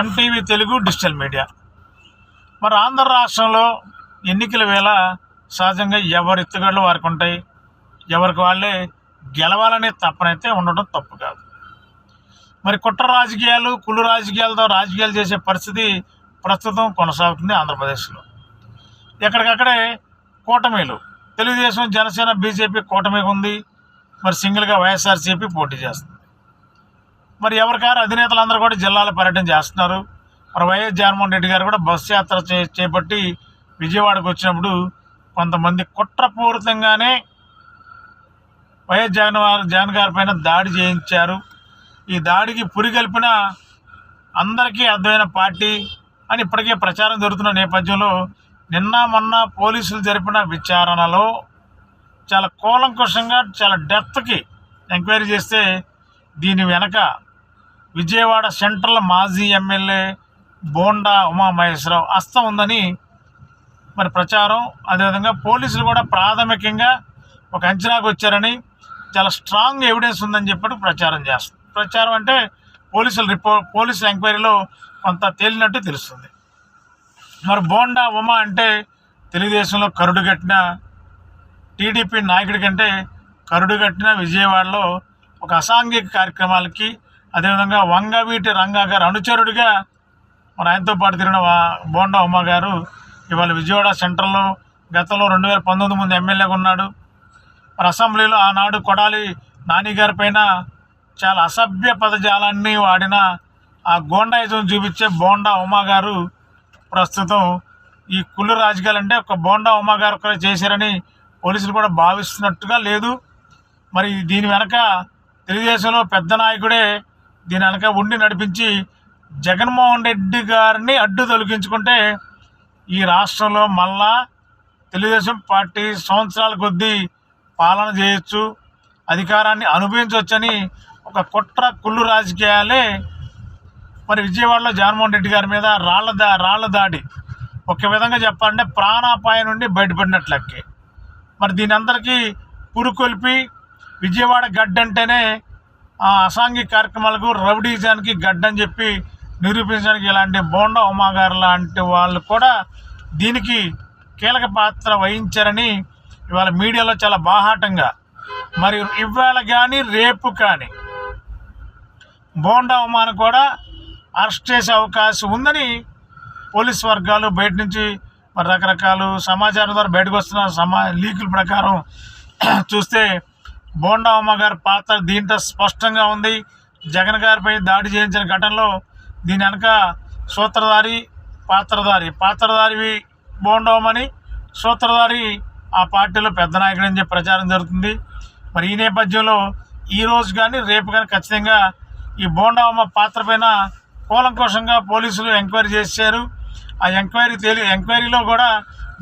MTV Telugu digital media. మరి ఆంధ్ర రాష్ట్రంలో ఎన్నికల వేళ సహజంగా ఎవరి ఎత్తుగడలు వారికి ఉంటాయి? ఎవరికి వాళ్ళే గెలవాలనే తప్పనైతే ఉండడం తప్పు కాదు. మరి కుట్ర రాజకీయాలు కులు రాజకీయాలతో రాజకీయాలు చేసే పరిస్థితి ప్రస్తుతం కొనసాగుతుంది ఆంధ్రప్రదేశ్లో. ఎక్కడికక్కడే కూటమిలు తెలుగుదేశం జనసేన బీజేపీ కూటమి ఉంది. మరి సింగిల్గా వైఎస్ఆర్సీపీ పోటీ చేస్తుంది. మరి ఎవరికారు అధినేతలందరూ కూడా జిల్లాల పర్యటన చేస్తున్నారు. మరి వైఎస్ జగన్మోహన్ రెడ్డి గారు కూడా బస్సు యాత్ర చే చేపట్టి విజయవాడకు వచ్చినప్పుడు కొంతమంది కుట్రపూరితంగానే వైఎస్ జగన్ జగన్ గారి పైన దాడి చేయించారు. ఈ దాడికి పురిగల్పిన అందరికీ అర్థమైన పార్టీ అని ఇప్పటికే ప్రచారం జరుగుతున్న నేపథ్యంలో నిన్న మొన్న పోలీసులు జరిపిన విచారణలో చాలా కూలంకుషంగా చాలా డెప్త్కి ఎంక్వైరీ చేస్తే దీని వెనక విజయవాడ సెంట్రల్ మాజీ ఎమ్మెల్యే బోండా ఉమామహేశ్వరరావు హస్తం ఉందని మరి ప్రచారం. అదేవిధంగా పోలీసులు కూడా ప్రాథమికంగా ఒక అంచనాకు వచ్చారని చాలా స్ట్రాంగ్ ఎవిడెన్స్ ఉందని చెప్పి ప్రచారం చేస్తారు ప్రచారం అంటే పోలీసుల రిపోర్ట్ పోలీసుల ఎంక్వైరీలో కొంత తేలినట్టు తెలుస్తుంది. మరి బోండా ఉమా అంటే తెలుగుదేశంలో కరుడు కట్టిన టీడీపీ నాయకుడి కంటే కరుడు కట్టిన విజయవాడలో ఒక అసాంఘిక కార్యక్రమాలకి అదేవిధంగా వంగవీటి రంగా గారు అనుచరుడిగా మరి ఆయనతో పాటు తిరిగిన వా- బోండా ఉమ్మ గారు ఇవాళ విజయవాడ సెంట్రల్లో గతంలో రెండు వేల పంతొమ్మిది ముందు ఎమ్మెల్యేగా ఉన్నాడు. మరి అసెంబ్లీలో ఆనాడు కొడాలి నానిగారి పైన చాలా అసభ్య పదజాలాన్ని వాడిన ఆ గోండాయిజం చూపించే బోండా ఉమా గారు ప్రస్తుతం ఈ కుళ్ళు రాజకీయాలు అంటే ఒక బోండా ఉమా గారు ఒకరే చేశారని పోలీసులు కూడా భావిస్తున్నట్టుగా లేదు. మరి దీని వెనక తెలుగుదేశంలో పెద్ద నాయకుడే దీని వెనక ఉండి నడిపించి జగన్మోహన్ రెడ్డి గారిని అడ్డు తొలగించుకుంటే ఈ రాష్ట్రంలో మళ్ళా తెలుగుదేశం పార్టీ సంవత్సరాల కొద్దీ పాలన చేయొచ్చు అధికారాన్ని అనుభవించవచ్చని ఒక కుట్ర కుళ్ళు రాజకీయాలే మరి విజయవాడలో జగన్మోహన్ రెడ్డి గారి మీద రాళ్ళ దా రాళ్ళ దాడి. ఒక విధంగా చెప్పాలంటే ప్రాణాపాయం నుండి బయటపడినట్లకే మరి దీని అందరికీ పురుకొల్పి విజయవాడ గడ్డ అంటేనే అసాంఘిక కార్యక్రమాలకు రౌడీజానికి గడ్డని చెప్పి నిరూపించడానికి ఇలాంటి బోండా ఉమా గారు లాంటి వాళ్ళు కూడా దీనికి కీలక పాత్ర వహించారని ఇవాళ మీడియాలో చాలా బాహాటంగా. మరి ఇవాళ కానీ రేపు కానీ బోండా ఉమాను కూడా అరెస్ట్ చేసే అవకాశం ఉందని పోలీస్ వర్గాలు బయట నుంచి మరి రకరకాలు సమాచారం ద్వారా బయటకు వస్తున్న సమా లీకుల ప్రకారం చూస్తే బోండా ఉమ్మ గారి పాత్ర దీంట్లో స్పష్టంగా ఉంది. జగన్ గారిపై దాడి చేయించిన ఘటనలో దీని వెనక సూత్రధారి పాత్రధారి. పాత్రధారివి బోండా సూత్రధారి ఆ పార్టీలో పెద్ద నాయకుడు అని చెప్పి ప్రచారం జరుగుతుంది. మరి ఈ నేపథ్యంలో ఈ రోజు కానీ రేపు కానీ ఖచ్చితంగా ఈ బోండావమ్మ పాత్ర పైన కూలంకోశంగా పోలీసులు ఎంక్వైరీ చేశారు. ఆ ఎంక్వైరీ తేలి ఎంక్వైరీలో కూడా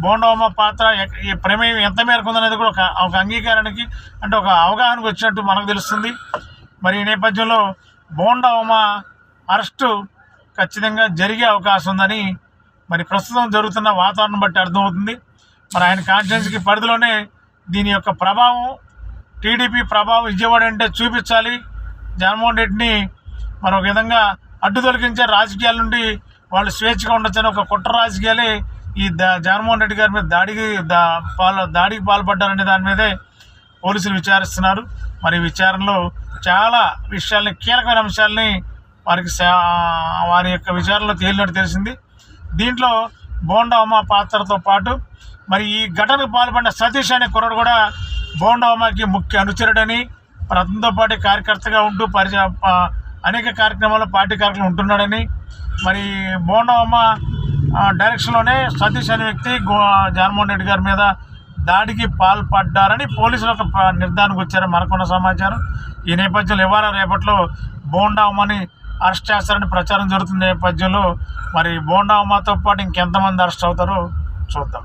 బోండోమ పాత్ర ఈ ప్రమేయం ఎంత మేరకు ఉందనేది కూడా ఒక ఒక అంగీకారానికి అంటే ఒక అవగాహనకు వచ్చినట్టు మనకు తెలుస్తుంది. మరి ఈ నేపథ్యంలో బోండవమ్మ అరెస్టు ఖచ్చితంగా జరిగే అవకాశం ఉందని మరి ప్రస్తుతం జరుగుతున్న వాతావరణం బట్టి అర్థమవుతుంది. మరి ఆయన కాన్ఫిడెన్స్కి పరిధిలోనే దీని యొక్క ప్రభావం టీడీపీ ప్రభావం విజయవాడ అంటే చూపించాలి. జగన్మోహన్ రెడ్డిని మరొక విధంగా అడ్డు తొలగించే రాజకీయాల నుండి వాళ్ళు స్వేచ్ఛగా ఉండొచ్చని ఒక కుట్ర రాజకీయాలే ఈ దా జగన్మోహన్ రెడ్డి గారి మీద దాడికి దా పాల్ దాడికి పాల్పడ్డారనే దాని మీదే పోలీసులు విచారిస్తున్నారు. మరి విచారణలో చాలా విషయాల్ని కీలకమైన అంశాలని వారికి వారి యొక్క విచారణలో తేలినట్టు తెలిసింది. దీంట్లో బోండా పాత్రతో పాటు మరి ఈ ఘటనకు పాల్పడిన సతీష్ అనే కుర్రడు కూడా బోండా ముఖ్య అనుచరుడని మరి అతనితో పాటు కార్యకర్తగా ఉంటూ పరిచయ అనేక కార్యక్రమాల్లో పార్టీ కార్యక్రమం ఉంటున్నాడని. మరి బోండమ్మ డైరెక్షన్లోనే సతీష్ అనే వ్యక్తి గో జగన్మోహన్ రెడ్డి గారి మీద దాడికి పాల్పడ్డారని పోలీసులు ఒక నిర్ధారణకు వచ్చారని మనకున్న సమాచారం. ఈ నేపథ్యంలో ఇవాళ రేపట్లో బోండామని అరెస్ట్ చేస్తారని ప్రచారం జరుగుతున్న నేపథ్యంలో మరి బోండా పాటు ఇంకెంతమంది అరెస్ట్ అవుతారో చూద్దాం.